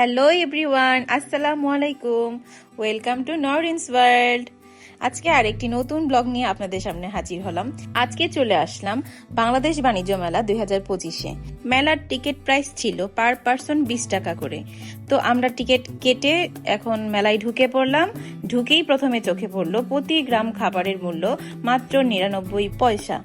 Hello everyone আসসালামু আলাইকুম welcome to নরিনস world আজকে আরেকটি নতুন ব্লগ নিয়ে আপনাদের সামনে হাজির হলাম। আজকে চলে আসলাম বাংলাদেশ বাণিজ্য মেলা দুই হাজার পঁচিশে। মেলার টিকিট প্রাইস ছিল পার পার্সন বিশ টাকা করে। তো আমরা টিকিট কেটে এখন মেলায় ঢুকে পড়লাম। ঢুকেই প্রথমে চোখে পড়ল প্রতি গ্রাম খাবারের মূল্য মাত্র নিরানব্বই পয়সা।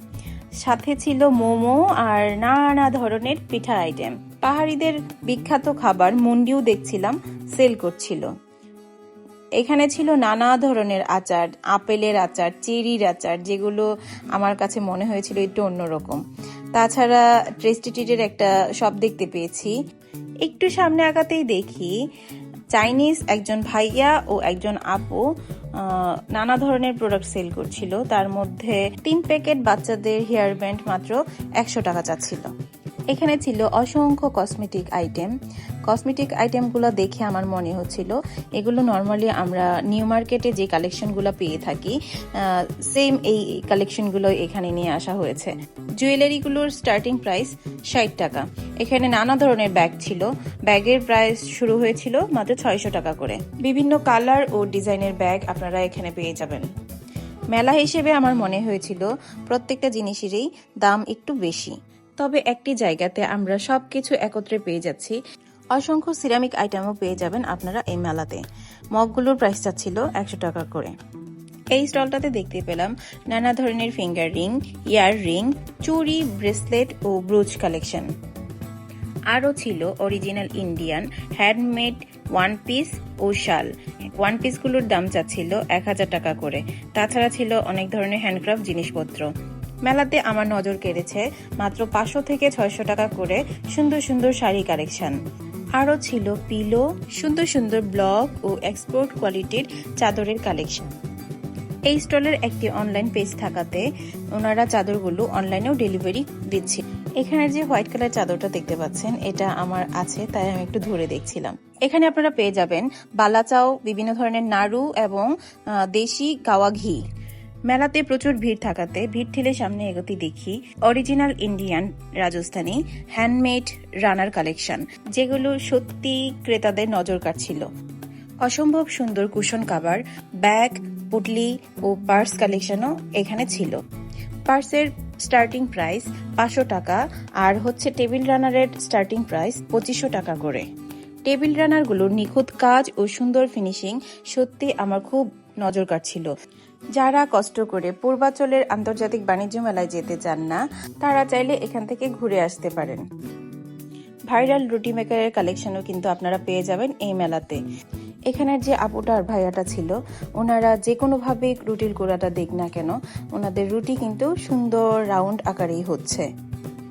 সাথে ছিল মোমো আর নানা ধরনের পিঠা আইটেম। পাহাড়িদের বিখ্যাত খাবার মুন্ডিও দেখছিলাম, সেল করছিল। এখানে ছিল নানা ধরনের আচার, আপেলের আচার, চেরির আচার, যেগুলো আমার কাছে মনে হয়েছিল একটু অন্যরকম। তাছাড়া ট্রেস্টিটির একটা শপ দেখতে পেয়েছি। একটু সামনে আগাতেই দেখি চাইনিজ একজন ভাইয়া ও একজন আপু নানা ধরনের প্রোডাক্ট সেল করছিল। তার মধ্যে তিন প্যাকেট বাচ্চাদের হেয়ার ব্যান্ড মাত্র একশো টাকা চাচ্ছিল। এখানে ছিল অসংখ্য কসমেটিক আইটেম কসমেটিক আইটেমগুলো দেখে আমার মনে হচ্ছিল, এগুলো নর্মালি আমরা নিউ মার্কেটে যে কালেকশনগুলো পেয়ে থাকি সেম এই কালেকশনগুলো এখানে নিয়ে আসা হয়েছে। জুয়েলারিগুলোর স্টার্টিং প্রাইস ষাট টাকা। এখানে নানা ধরনের ব্যাগ ছিল। ব্যাগের প্রাইস শুরু হয়েছিল মাত্র ছয়শো টাকা করে। বিভিন্ন কালার ও ডিজাইনের ব্যাগ আপনারা এখানে পেয়ে যাবেন। মেলা হিসেবে আমার মনে হয়েছিল প্রত্যেকটা জিনিসেরই দাম একটু বেশি। তবে একটি জায়গাতে আমরা সবকিছু একত্রে পেয়ে যাচ্ছি। অসংখ্য সিরামিক আইটেমও পেয়ে যাবেন আপনারা এই মেলাতে। মগগুলোর প্রাইসটা ছিল একশো টাকা করে। এই স্টলটাতে দেখতে পেলাম নানা ধরনের ফিঙ্গার রিং ইয়ার রিং চুড়ি ব্রেসলেট ও ব্রুজ কালেকশন আরও ছিল original Indian handmade one piece ও শাল। ওয়ান পিসগুলোর দাম চাচ্ছিল এক হাজার টাকা করে। তাছাড়া ছিল অনেক ধরনের হ্যান্ডক্রাফট জিনিসপত্র। মেলাতে আমার নজর কেড়েছে মাত্র পাঁচশো থেকে ছয়শো টাকা করে সুন্দর সুন্দর শাড়ি কালেকশন আরও ছিল পিলো, সুন্দর সুন্দর ব্লক ও এক্সপোর্ট কোয়ালিটির চাদরের কালেকশন এই স্টলের একটি অনলাইন পেজ থাকাতে ওনারা চাদরগুলো অনলাইনেও ডেলিভারি দিচ্ছে। এখানে যে হোয়াইট কালার চাদরটা দেখতে পাচ্ছেন, এটা আমার আছে, তাই আমি একটু ধরে দেখছিলাম। এখানে আপনারা পেয়ে যাবেন বালাচাও, বিভিন্ন ধরনের নাড়ু এবং দেশি গাওয়া ঘি। মেলাতে প্রচুর ভিড় থাকাতে ভিড় ঠেলে সামনে এগোতে দেখি original Indian Rajasthani handmade runner collection, যেগুলো সত্যি ক্রেতাদের নজর কাটছিল অসম্ভব সুন্দর কুশন কাভার ব্যাগ, পুটলি ও পার্স কালেকশনও এখানে ছিল। পার্সের স্টার্টিং প্রাইস পাঁচশো টাকা আর হচ্ছে টেবিল রানারের স্টার্টিং প্রাইস পঁচিশশো টাকা করে। টেবিল রানারগুলোর নিখুঁত কাজ ও সুন্দর ফিনিশিং সত্যি আমার খুব নজর কাটছিল যারা কষ্ট করে পূর্বাঞ্চলের আন্তর্জাতিক বাণিজ্য মেলায় যেতে চান না, তারা চাইলে এখান থেকে ঘুরে আসতে পারেন। ভাইরাল রুটি মেকারের কালেকশনও কিন্তু আপনারা পেয়ে যাবেন এই মেলাতে। এখানের যে আপুটা আর ভাইয়াটা ছিল, ওনারা যে কোনোভাবে রুটির গোড়াটা দেখ না কেন, ওনাদের রুটি কিন্তু সুন্দর রাউন্ড আকারেই হচ্ছে।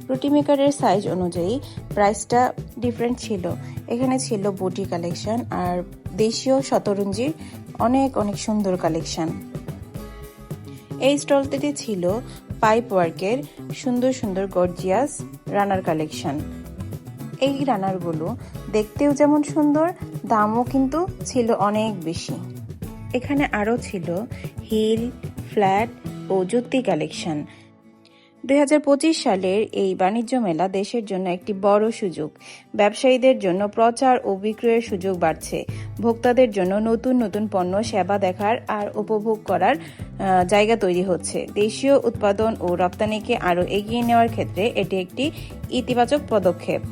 রুটি মেকারের সাইজ অনুযায়ী প্রাইসটা ডিফারেন্ট ছিল। এখানে ছিল বটি কালেকশন আর দেশীয় শতরঞ্জির অনেক অনেক সুন্দর কালেকশন এই স্টলটিতে ছিল পাইপ ওয়ার্কের সুন্দর সুন্দর গর্জিয়াস রানার কালেকশন এই রানারগুলো দেখতেও যেমন সুন্দর, দামও কিন্তু ছিল অনেক বেশি। এখানে আরও ছিল হিল ফ্ল্যাট ও জুতি কালেকশন দুই হাজার পঁচিশ সালের এই বাণিজ্য মেলা দেশের জন্য একটি বড় সুযোগ। ব্যবসায়ীদের জন্য প্রচার ও বিক্রয়ের সুযোগ বাড়ছে। ভোক্তাদের জন্য নতুন নতুন পণ্য, সেবা দেখার আর উপভোগ করার জায়গা তৈরি হচ্ছে। দেশীয় উৎপাদন ও রপ্তানিকে আরও এগিয়ে নেওয়ার ক্ষেত্রে এটি একটি ইতিবাচক পদক্ষেপ।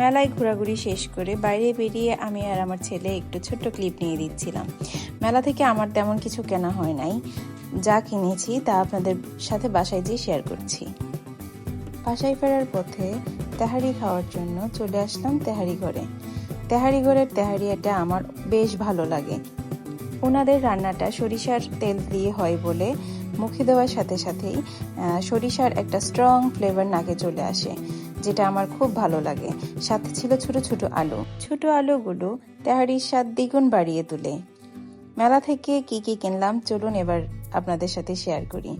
মেলায় ঘোরাঘুরি শেষ করে বাইরে বেরিয়ে আমি আর আমার ছেলে একটু ছোট্ট ক্লিপ নিয়ে দিচ্ছিলাম। মেলা থেকে আমার তেমন কিছু কেনা হয় নাই। যা কিনেছি তা আপনাদের সাথে বাসায় যেয়ে শেয়ার করছি। বাসায় ফেরার পথে তেহারি খাওয়ার জন্য চলে আসলাম তেহারি ঘরে। তেহারি ঘরের তেহারিয়াটা আমার বেশ ভালো লাগে। ওনাদের রান্নাটা সরিষার তেল দিয়ে হয় বলে মুখে দেওয়ার সাথে সাথেই সরিষার একটা স্ট্রং ফ্লেভার নাকে চলে আসে, যেটা আমার খুব ভালো লাগে। সাথে ছিল ছোট ছোট আলু। ছোট আলুগুলো তেহারির স্বাদ দ্বিগুণ বাড়িয়ে তোলে। মেলা থেকে কি কি কিনলাম চলুন এবার আপনাদের সাথে শেয়ার করি।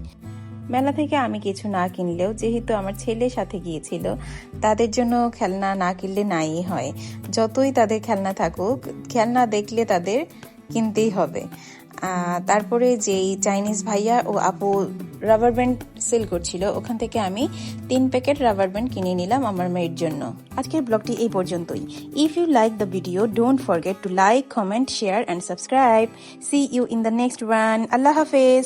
মেলা থেকে আমি কিছু না কিনলেও, যেহেতু আমার ছেলে সাথে গিয়েছিল, তাদের জন্য খেলনা না কিনলে নাই হয়। যতই তাদের খেলনা থাকুক, খেলনা দেখলে তাদের কিনতেই হবে। তারপরে যেই চাইনিজ ভাইয়া ও আপু রাবার ব্যান্ড সেল করছিল, ওখান থেকে আমি তিন প্যাকেট রাবার ব্যান্ড কিনে নিলাম আমার মেয়ের জন্য। আজকের ব্লগটি এই পর্যন্তই। If you like the video don't forget to like comment share and subscribe see you in the next one আল্লাহ হাফেজ।